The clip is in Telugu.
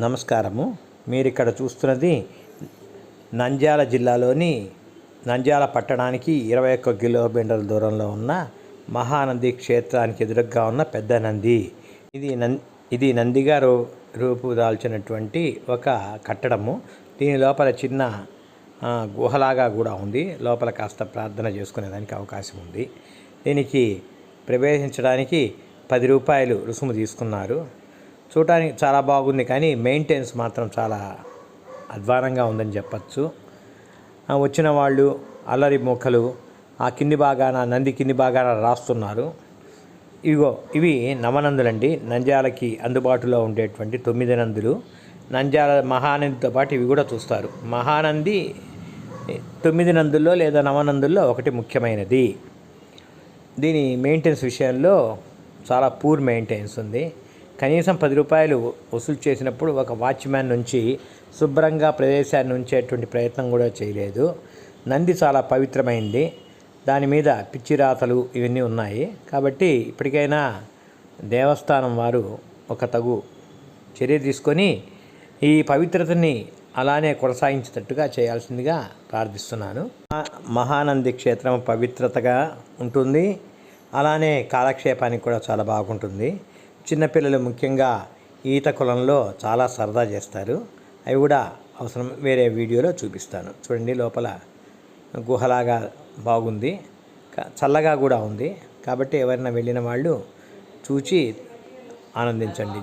నమస్కారము. మీరు ఇక్కడ చూస్తున్నది నంద్యాల జిల్లాలోని నంద్యాల పట్టణానికి ఇరవై ఒక్క కిలోమీటర్ల దూరంలో ఉన్న మహానంది క్షేత్రానికి ఎదురుగా ఉన్న పెద్ద నంది. ఇది నం ఇది నందిగా రూ ఒక కట్టడము. దీని లోపల చిన్న గుహలాగా కూడా ఉంది. లోపల కాస్త ప్రార్థన చేసుకునేదానికి అవకాశం ఉంది. దీనికి ప్రవేశించడానికి పది రూపాయలు రుసుము తీసుకున్నారు. చూడటానికి చాలా బాగుంది కానీ మెయింటెనెన్స్ మాత్రం చాలా అధ్వానంగా ఉందని చెప్పచ్చు. వచ్చిన వాళ్ళు అల్లరి మొక్కలు ఆ కింది భాగాన నంది కింది భాగాన రాస్తున్నారు. ఇగో ఇవి నవనందులండి. నంద్యాలకి అందుబాటులో ఉండేటువంటి తొమ్మిది నందులు. నంద్యాల మహానందితో పాటు ఇవి కూడా చూస్తారు. మహానంది తొమ్మిది నందుల్లో లేదా నవనందుల్లో ఒకటి ముఖ్యమైనది. దీని మెయింటెనెన్స్ విషయంలో చాలా పూర్ మెయింటెనెన్స్ ఉంది. కనీసం పది రూపాయలు వసూలు చేసినప్పుడు ఒక వాచ్మ్యాన్ నుంచి శుభ్రంగా ప్రదేశాన్ని ఉంచేటువంటి ప్రయత్నం కూడా చేయలేదు. నంది చాలా పవిత్రమైంది. దాని మీద పిచ్చి రాతలు ఇవన్నీ ఉన్నాయి. కాబట్టి ఇప్పటికైనా దేవస్థానం వారు ఒక తగు చర్య తీసుకొని ఈ పవిత్రతని అలానే కొనసాగించేటట్టుగా చేయాల్సిందిగా ప్రార్థిస్తున్నాను. మహానంది క్షేత్రం పవిత్రతగా ఉంటుంది. అలానే కాలక్షేపానికి కూడా చాలా బాగుంటుంది. చిన్నపిల్లలు ముఖ్యంగా ఈత కులంలో చాలా సరదా చేస్తారు. అవి కూడా అవసరం వేరే వీడియోలో చూపిస్తాను. చూడండి లోపల గుహలాగా బాగుంది. చల్లగా కూడా ఉంది. కాబట్టి ఎవరైనా వెళ్ళిన వాళ్ళు చూచి ఆనందించండి.